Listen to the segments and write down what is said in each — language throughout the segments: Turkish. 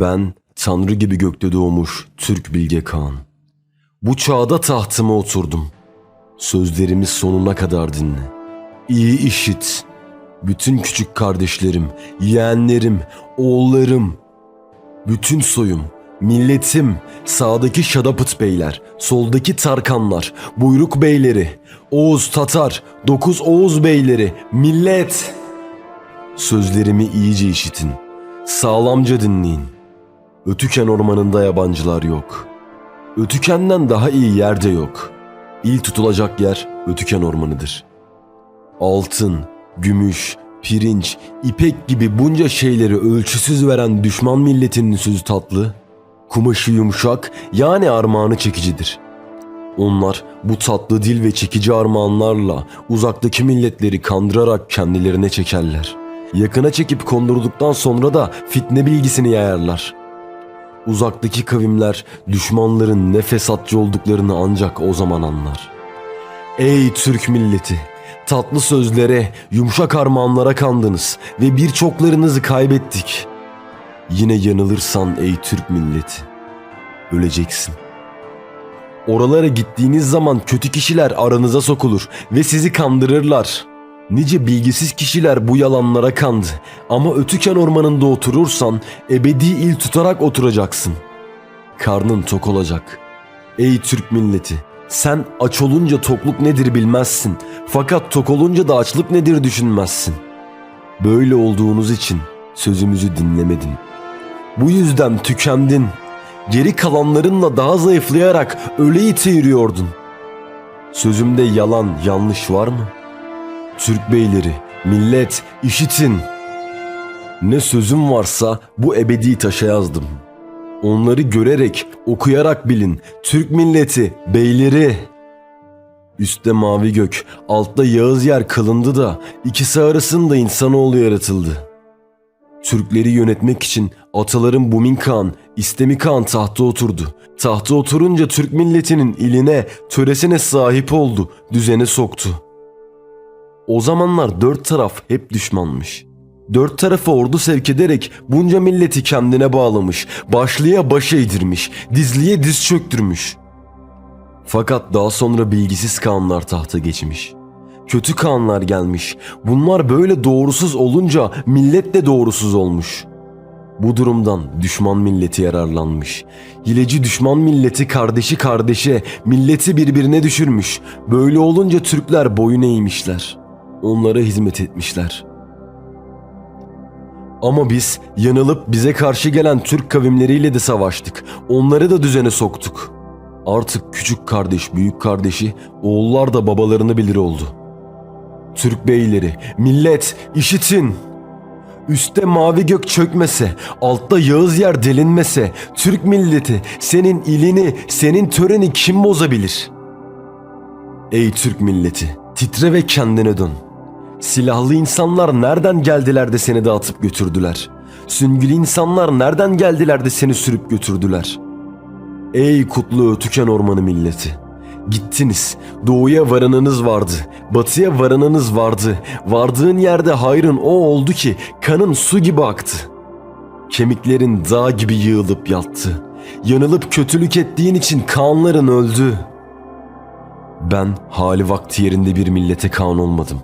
Ben Tanrı gibi gökte doğmuş Türk Bilge Kağan. Bu çağda tahtıma oturdum. Sözlerimi sonuna kadar dinle. İyi işit. Bütün küçük kardeşlerim, yeğenlerim, oğullarım, bütün soyum, milletim, sağdaki Şadapıt beyler, soldaki Tarkanlar, buyruk beyleri, Oğuz Tatar, dokuz Oğuz beyleri, millet. Sözlerimi iyice işitin, sağlamca dinleyin. Ötüken ormanında yabancılar yok. Ötükenden daha iyi yerde yok. İl tutulacak yer Ötüken ormanıdır. Altın, gümüş, pirinç, ipek gibi bunca şeyleri ölçüsüz veren düşman milletinin sözü tatlı, kumaşı yumuşak yani armağanı çekicidir. Onlar bu tatlı dil ve çekici armağanlarla uzaktaki milletleri kandırarak kendilerine çekerler. Yakına çekip kondurduktan sonra da fitne bilgisini yayarlar. Uzaktaki kavimler düşmanların ne fesatçı olduklarını ancak o zaman anlar. Ey Türk milleti! Tatlı sözlere, yumuşak armağanlara kandınız ve birçoklarınızı kaybettik. Yine yanılırsan ey Türk milleti, öleceksin. Oralara gittiğiniz zaman kötü kişiler aranıza sokulur ve sizi kandırırlar. Nice bilgisiz kişiler bu yalanlara kandı ama Ötüken ormanında oturursan ebedi il tutarak oturacaksın. Karnın tok olacak. Ey Türk milleti, sen aç olunca tokluk nedir bilmezsin. Fakat tok olunca da açlık nedir düşünmezsin. Böyle olduğunuz için sözümüzü dinlemedin. Bu yüzden tükendin. Geri kalanlarınla daha zayıflayarak öle yürüyordun. Sözümde yalan, yanlış var mı? Türk beyleri, millet, işitin. Ne sözüm varsa bu ebedi taşa yazdım. Onları görerek, okuyarak bilin. Türk milleti, beyleri. Üstte mavi gök, altta Yağız yer kılındı da ikisi arasında insanoğlu yaratıldı. Türkleri yönetmek için atalarım Bumin Kağan, İstemi Kağan tahta oturdu. Tahta oturunca Türk milletinin iline, töresine sahip oldu, düzene soktu. O zamanlar dört taraf hep düşmanmış. Dört tarafa ordu sevk ederek bunca milleti kendine bağlamış, başlıya baş eğdirmiş, dizliye diz çöktürmüş. Fakat daha sonra bilgisiz Kağanlar tahta geçmiş. Kötü Kağanlar gelmiş. Bunlar böyle doğrusuz olunca millet de doğrusuz olmuş. Bu durumdan düşman milleti yararlanmış. Hileci düşman milleti kardeşi kardeşe, milleti birbirine düşürmüş. Böyle olunca Türkler boyun eğmişler. Onlara hizmet etmişler. Ama biz yanılıp bize karşı gelen Türk kavimleriyle de savaştık. Onları da düzene soktuk. Artık küçük kardeş büyük kardeşi, oğullar da babalarını bilir oldu. Türk beyleri, millet işitin. Üste mavi gök çökmese, altta Yağız yer delinmese, Türk milleti senin ilini, senin töreni kim bozabilir? Ey Türk milleti, titre ve kendine dön. Silahlı insanlar nereden geldiler de seni dağıtıp götürdüler? Süngülü insanlar nereden geldiler de seni sürüp götürdüler? Ey kutlu ötüken ormanı milleti! Gittiniz, doğuya varanınız vardı, batıya varanınız vardı. Vardığın yerde hayrın o oldu ki kanın su gibi aktı. Kemiklerin dağ gibi yığılıp yattı. Yanılıp kötülük ettiğin için kanların öldü. Ben hali vakti yerinde bir millete kan olmadım.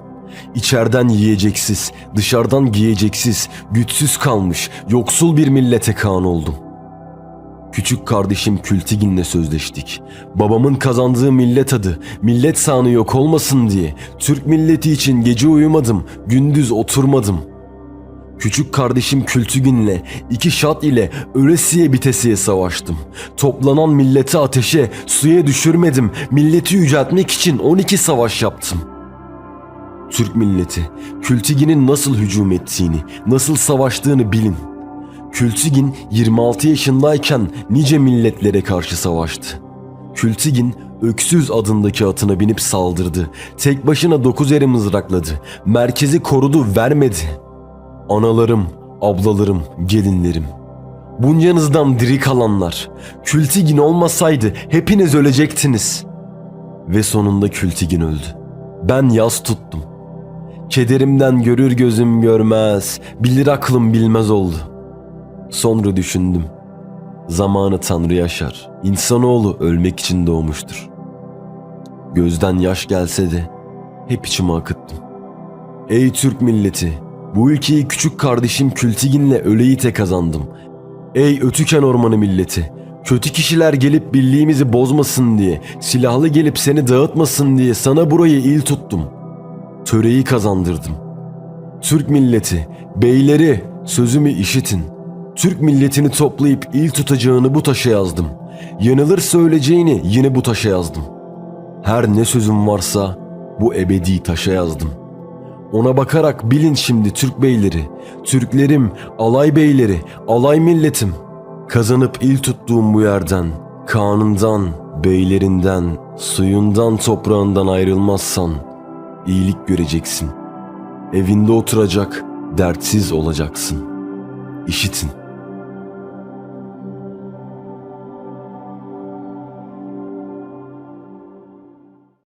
İçeriden yiyeceksiz, dışarıdan giyeceksiz, güçsüz kalmış, yoksul bir millete kan oldum. Küçük kardeşim Kültigin'le sözleştik. Babamın kazandığı millet adı, millet sanı yok olmasın diye Türk milleti için gece uyumadım, gündüz oturmadım. Küçük kardeşim Kültügin'le iki şat ile ölesiye bitesiye savaştım. Toplanan milleti ateşe, suya düşürmedim. Milleti yüceltmek için 12 savaş yaptım. Türk milleti, Kültigin'in nasıl hücum ettiğini, nasıl savaştığını bilin. Kültigin 26 yaşındayken nice milletlere karşı savaştı. Kültigin Öksüz adındaki atına binip saldırdı. Tek başına dokuz eri mızrakladı. Merkezi korudu vermedi. Analarım, ablalarım, gelinlerim. Buncanızdan diri kalanlar. Kültigin olmasaydı hepiniz ölecektiniz. Ve sonunda Kültigin öldü. Ben yas tuttum. Kederimden görür gözüm görmez, bilir aklım bilmez oldu. Sonra düşündüm. Zamanı Tanrı yaşar. İnsanoğlu ölmek için doğmuştur. Gözden yaş gelse de hep içime akıttım. Ey Türk milleti! Bu ülkeyi küçük kardeşim Kültigin'le Öleyit'e kazandım. Ey Ötüken Ormanı milleti! Kötü kişiler gelip birliğimizi bozmasın diye, silahlı gelip seni dağıtmasın diye sana burayı il tuttum. Töreyi kazandırdım. Türk milleti, beyleri sözümü işitin. Türk milletini toplayıp il tutacağını bu taşa yazdım. Yanılır söyleyeceğini yine bu taşa yazdım. Her ne sözüm varsa bu ebedi taşa yazdım. Ona bakarak bilin şimdi Türk beyleri, Türklerim, alay beyleri, alay milletim. Kazanıp il tuttuğum bu yerden, kanından, beylerinden, suyundan, toprağından ayrılmazsan iyilik göreceksin. Evinde oturacak, dertsiz olacaksın. İşitin.